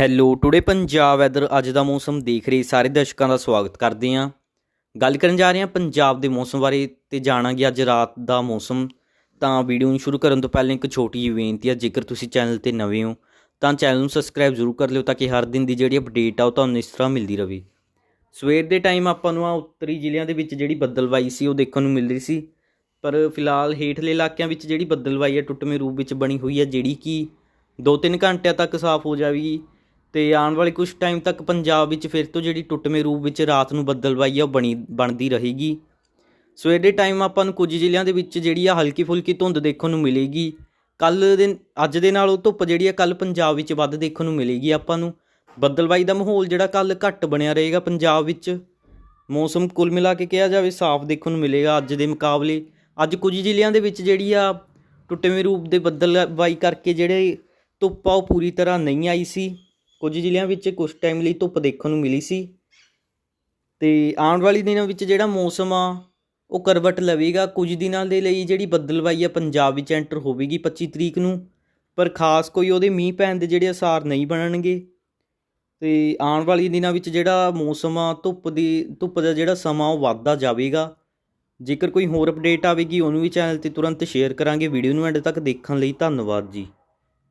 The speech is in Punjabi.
ਹੈਲੋ ਟੁਡੇ ਪੰਜਾਬ ਵੈਦਰ ਅੱਜ ਦਾ ਮੌਸਮ ਦੇਖ ਰਹੇ ਸਾਰੇ ਦਰਸ਼ਕਾਂ ਦਾ ਸਵਾਗਤ ਕਰਦੇ ਹਾਂ। ਗੱਲ ਕਰਨ ਜਾ ਰਹੇ ਹਾਂ ਪੰਜਾਬ ਦੇ ਮੌਸਮ ਬਾਰੇ ਤੇ ਜਾਣਾਂਗੇ ਅੱਜ ਰਾਤ ਦਾ ਮੌਸਮ। ਤਾਂ ਵੀਡੀਓ ਨੂੰ ਸ਼ੁਰੂ ਕਰਨ ਤੋਂ ਪਹਿਲਾਂ ਇੱਕ ਛੋਟੀ ਜਿਹੀ ਬੇਨਤੀ ਹੈ ਜੇਕਰ ਤੁਸੀਂ ਚੈਨਲ ਤੇ ਨਵੇਂ ਹੋ, ਤਾਂ ਚੈਨਲ ਨੂੰ ਸਬਸਕ੍ਰਾਈਬ ਜ਼ਰੂਰ ਕਰ ਲਿਓ ਤਾਂ ਕਿ ਹਰ ਦਿਨ ਦੀ ਜਿਹੜੀ ਅਪਡੇਟ ਆ, ਉਹ ਤੁਹਾਨੂੰ ਇਸ ਤਰ੍ਹਾਂ ਮਿਲਦੀ ਰਹੇ। ਸਵੇਰ ਦੇ ਟਾਈਮ ਆਪਾਂ ਨੂੰ ਆ ਉੱਤਰੀ ਜ਼ਿਲ੍ਹਿਆਂ ਦੇ ਵਿੱਚ ਜਿਹੜੀ ਬੱਦਲਵਾਈ ਸੀ, ਉਹ ਦੇਖਣ ਨੂੰ ਮਿਲ ਰਹੀ ਸੀ। ਪਰ ਫਿਲਹਾਲ ਹੇਠਲੇ ਇਲਾਕਿਆਂ ਵਿੱਚ ਜਿਹੜੀ ਬੱਦਲਵਾਈ ਹੈ ਟੁੱਟਵੇਂ ਰੂਪ ਵਿੱਚ ਬਣੀ ਹੋਈ ਹੈ ਜਿਹੜੀ ਕਿ 2-3 ਘੰਟਿਆਂ ਤੱਕ ਸਾਫ਼ ਹੋ ਜਾਵੇਗੀ। ਤੇ ਆਉਣ ਵਾਲੇ ਕੁਝ ਟਾਈਮ ਤੱਕ ਪੰਜਾਬ ਵਿੱਚ ਫਿਰ ਤੋਂ ਜਿਹੜੀ ਟੁੱਟਵੇਂ ਰੂਪ ਵਿੱਚ ਰਾਤ ਨੂੰ ਬੱਦਲਵਾਈ ਆ, ਉਹ ਬਣੀ, ਬਣਦੀ ਰਹੇਗੀ। ਸਵੇਰ ਦੇ ਟਾਈਮ ਆਪਾਂ ਨੂੰ ਕੁਝ ਜ਼ਿਲ੍ਹਿਆਂ ਦੇ ਵਿੱਚ ਜਿਹੜੀ ਆ ਹਲਕੀ ਫੁਲਕੀ ਧੁੰਦ ਦੇਖਣ ਨੂੰ ਮਿਲੇਗੀ। ਕੱਲ ਦੇ, ਅੱਜ ਦੇ ਨਾਲੋਂ ਧੁੱਪ ਜਿਹੜੀ ਆ ਕੱਲ ਪੰਜਾਬ ਵਿੱਚ ਵੱਧ ਦੇਖਣ ਨੂੰ ਮਿਲੇਗੀ ਆਪਾਂ ਨੂੰ। ਬੱਦਲਵਾਈ ਦਾ ਮਾਹੌਲ ਜਿਹੜਾ ਕੱਲ ਘੱਟ ਬਣਿਆ ਰਹੇਗਾ ਪੰਜਾਬ ਵਿੱਚ। ਮੌਸਮ ਕੁੱਲ ਮਿਲਾ ਕੇ ਕਿਹਾ ਜਾਵੇ ਸਾਫ਼ ਦੇਖਣ ਨੂੰ ਮਿਲੇਗਾ ਅੱਜ ਦੇ ਮੁਕਾਬਲੇ। ਅੱਜ ਕੁਝ ਜ਼ਿਲ੍ਹਿਆਂ ਦੇ ਵਿੱਚ ਜਿਹੜੀ ਆ ਟੁੱਟਵੇਂ ਰੂਪ ਦੇ ਬੱਦਲਵਾਈ ਕਰਕੇ ਜਿਹੜੇ ਧੁੱਪ ਆ, ਉਹ ਪੂਰੀ ਤਰ੍ਹਾਂ ਨਹੀਂ ਆਈ ਸੀ। ਕੁਝ ਜ਼ਿਲ੍ਹਿਆਂ ਵਿੱਚ ਕੁਝ ਟਾਈਮ ਲਈ ਧੁੱਪ ਦੇਖਣ ਨੂੰ ਮਿਲੀ ਸੀ ਤੇ ਆਉਣ ਵਾਲੇ ਦਿਨਾਂ ਵਿੱਚ ਜਿਹੜਾ ਮੌਸਮ ਆ, ਉਹ ਕਰਵਟ ਲਵੇਗਾ। ਕੁਝ ਦਿਨਾਂ ਦੇ ਲਈ ਜਿਹੜੀ ਬੱਦਲਵਾਈ ਆ, ਪੰਜਾਬ ਵਿੱਚ ਐਂਟਰ ਹੋਵੇਗੀ 25 ਤਰੀਕ ਨੂੰ, ਪਰ ਖਾਸ ਕੋਈ ਉਹਦੇ ਮੀਂਹ ਪੈਣ ਦੇ ਜਿਹੜੇ ਅਸਾਰ ਨਹੀਂ ਬਣਨਗੇ। ਤੇ ਆਉਣ ਵਾਲੀ ਦਿਨਾਂ ਵਿੱਚ ਜਿਹੜਾ ਮੌਸਮ ਆ, ਧੁੱਪ ਦੀ, ਧੁੱਪ ਦਾ ਜਿਹੜਾ ਸਮਾਂ, ਉਹ ਵੱਧਦਾ ਜਾਵੇਗਾ। ਜੇਕਰ ਕੋਈ ਹੋਰ ਅਪਡੇਟ ਆਵੇਗੀ, ਉਹਨੂੰ ਵੀ ਚੈਨਲ ਤੇ ਤੁਰੰਤ ਸ਼ੇਅਰ ਕਰਾਂਗੇ। ਵੀਡੀਓ ਨੂੰ ਐਂਡ ਤੱਕ ਦੇਖਣ ਲਈ ਧੰਨਵਾਦ ਜੀ।